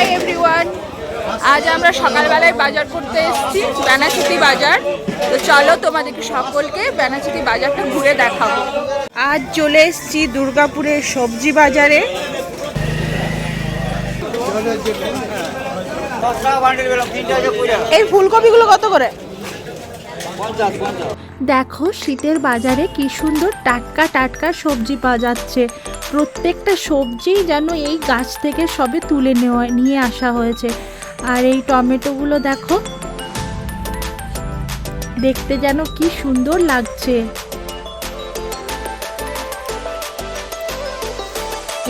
Hi everyone আজ আমরা সকালবেলায় বাজার করতে এসেছি বেনাচিতি বাজার। তো চলো তোমাদেরকে সকলকে বেনাচিতি বাজারটা ঘুরে দেখাবো। আজ চলে এসেছি দুর্গাপুরের সবজি বাজারে। এই ফুলকপিগুলো কত করে? দেখো শীতের বাজারে কি সুন্দর টাটকা টাটকা সবজি পাওয়া যাচ্ছে। প্রত্যেকটা সবজি যেন এই গাছ থেকে সবে তুলে নেওয়া, নিয়ে আসা হয়েছে। আর এই টমেটোগুলো দেখো, দেখতে যেন কি সুন্দর লাগছে।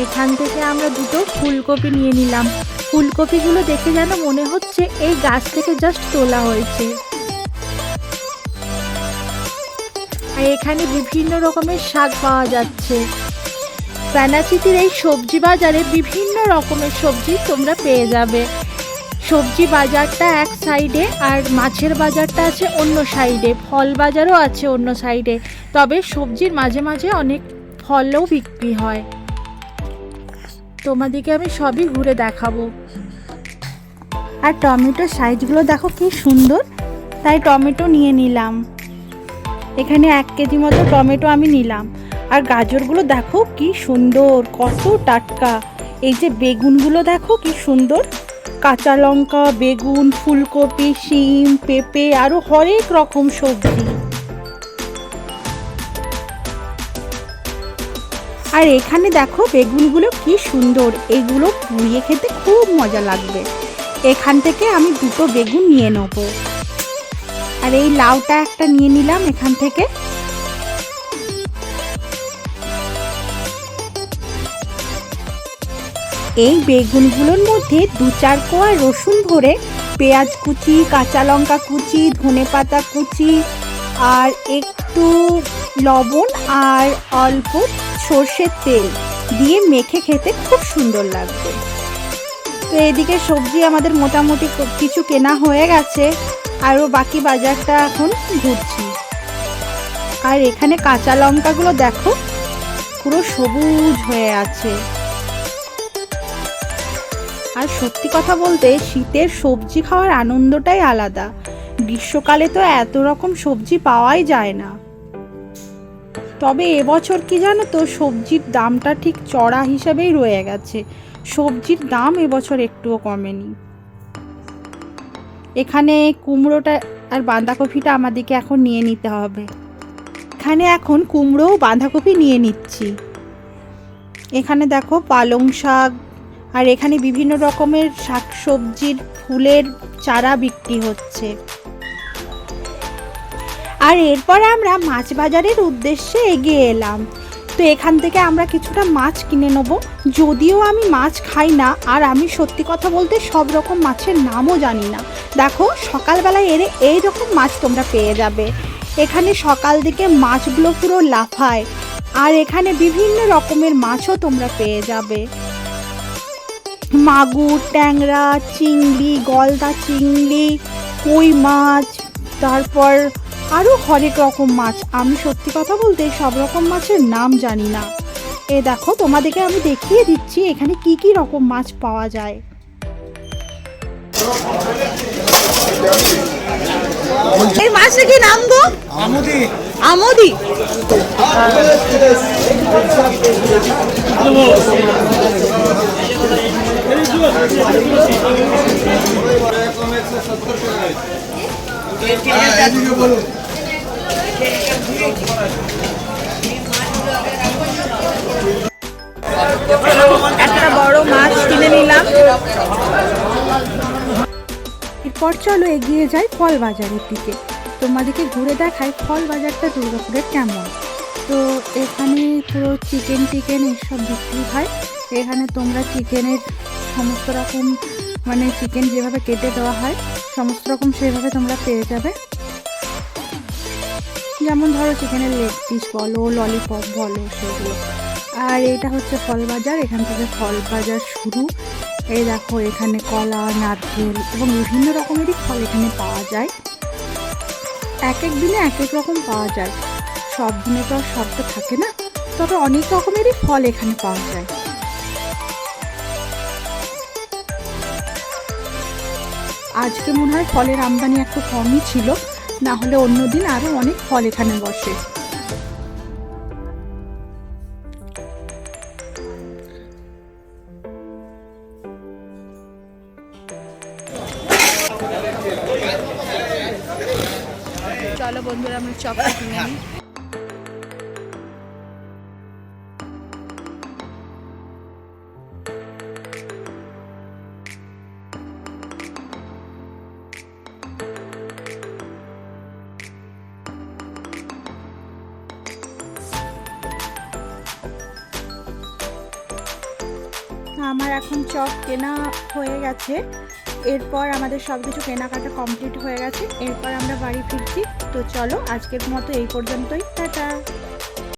এখান থেকে আমরা দুটো ফুলকপি নিয়ে নিলাম। ফুলকপিগুলো দেখে যেন মনে হচ্ছে এই গাছ থেকে জাস্ট তোলা হয়েছে। আর এখানে বিভিন্ন রকমের শাক পাওয়া যাচ্ছে। প্যানাচিতির এই সবজি বাজারে বিভিন্ন রকমের সবজি তোমরা পেয়ে যাবে। সবজি বাজারটা এক সাইডে আর মাছের বাজারটা আছে অন্য সাইডে। ফল বাজারও আছে অন্য সাইডে। তবে সবজির মাঝে মাঝে অনেক ফলও বিক্রি হয়। তোমাদেরকে আমি সবই ঘুরে দেখাবো। আর টমেটোর সাইজগুলো দেখো কি সুন্দর। তাই টমেটো নিয়ে নিলাম। এখানে এক কেজি মতো টমেটো আমি নিলাম। আর গাজরগুলো দেখো কি সুন্দর, কত টাটকা। এই যে বেগুনগুলো দেখো কি সুন্দর। কাঁচা লঙ্কা, বেগুন, ফুলকপি, শিম, পেঁপে আরও হরেক রকম সবজি। আর এখানে দেখো বেগুনগুলো কি সুন্দর, এগুলো পুড়িয়ে খেতে খুব মজা লাগবে। এখান থেকে আমি দুটো বেগুন নিয়ে নেব। আর এই লাউটা একটা নিয়ে নিলাম এখান থেকে। এই বেগুনগুলোর মধ্যে দু চার কোয়া রসুন ভরে পেঁয়াজ কুচি, কাঁচা লঙ্কা কুচি, ধনে পাতা কুচি, আর একটু লবণ আর অল্প সর্ষের তেল দিয়ে মেখে খেতে খুব সুন্দর লাগবে। তো এদিকে সবজি আমাদের মোটামুটি কিছু কেনা হয়ে গেছে। আরও বাকি বাজারটা এখন ঘুরছি। আর এখানে কাঁচা লঙ্কাগুলো দেখো, পুরো সবুজ হয়ে আছে। আর সত্যি কথা বলতে শীতের সবজি খাওয়ার আনন্দটাই আলাদা। গ্রীষ্মকালে তো এত রকম সবজি পাওয়াই যায় না। তবে এবছর কি জানো তো, সবজির দামটা ঠিক চড়া হিসাবেই রয়ে গেছে। সবজির দাম এবছর একটুও কমেনি। এখানে কুমড়োটা আর বাঁধাকপিটা আমাদেরকে এখন নিয়ে নিতে হবে। এখানে এখন কুমড়ো বাঁধাকপি নিয়ে নিচ্ছি। এখানে দেখো পালং শাক, আর এখানে বিভিন্ন রকমের শাক সবজির ফুলের চারা বিক্রি হচ্ছে। আর এরপর আমরা মাছ বাজারের উদ্দেশ্যে এগিয়ে এলাম। তো এখান থেকে আমরা কিছুটা মাছ কিনে নেব। যদিও আমি মাছ খাই না, আর আমি সত্যি কথা বলতে সব রকম মাছের নামও জানি না। দেখো, সকালবেলায় এরে এই রকম মাছ তোমরা পেয়ে যাবে। এখানে সকাল দিকে মাছগুলো পুরো লাফায়, আর এখানে বিভিন্ন রকমের মাছও তোমরা পেয়ে যাবে। মাগুর, ট্যাংরা, চিংড়ি, গলদা চিংড়ি, কই মাছ, তারপর আরও হরেক রকম মাছ। আমি সত্যি কথা বলতে সব রকম মাছের নাম জানি না। এ দেখো তোমাদেরকে আমি দেখিয়ে দিচ্ছি এখানে কি কি রকম মাছ পাওয়া যায়। এই মাছটা কি নাম গো? আমুদি। আমদি। একটা বড় মাছ কিনে নিলাম। এরপর চলো এগিয়ে যাই ফল বাজারের দিকে। তোমাদেরকে ঘুরে দেখায় ফল বাজারটা দুর্গাপুরের কেমন। তো এখানে পুরো চিকেন টিকেন এসব বিক্রি হয়। এখানে তোমরা চিকেনের সমস্ত রকম মানে চিকেন যেভাবে কেটে দেওয়া হয়, সমস্ত রকম সেভাবে তোমরা পেয়ে যাবে। যেমন ধরো চিকেনের লেগ পিস বলো ললিপপ বলো, সেগুলো। আর এটা হচ্ছে ফল বাজার, এখান থেকে ফল বাজার শুরু। এই দেখো, এখানে কলা, নারকেল এবং বিভিন্ন রকমেরই ফল এখানে পাওয়া যায়। এক এক দিনে এক এক রকম পাওয়া যায়। সব দিনে তো আর সবটা থাকে না, তবে অনেক রকমেরই ফল এখানে পাওয়া যায়। আজকে মনে হয় ফলের আমদানি একটু কমই ছিল। না হলে অন্যদিন আরও অনেক ফল এখানে বসে। চলো বন্ধুরা, আমরা চপটা কিনে আমার এখন চপ কেনা হয়ে গেছে। এরপর আমাদের সব কিছু কেনাকাটা কমপ্লিট হয়ে গেছে। এরপর আমরা বাড়ি ফিরছি। তো চলো আজকের মতো এই পর্যন্তই। টাটা।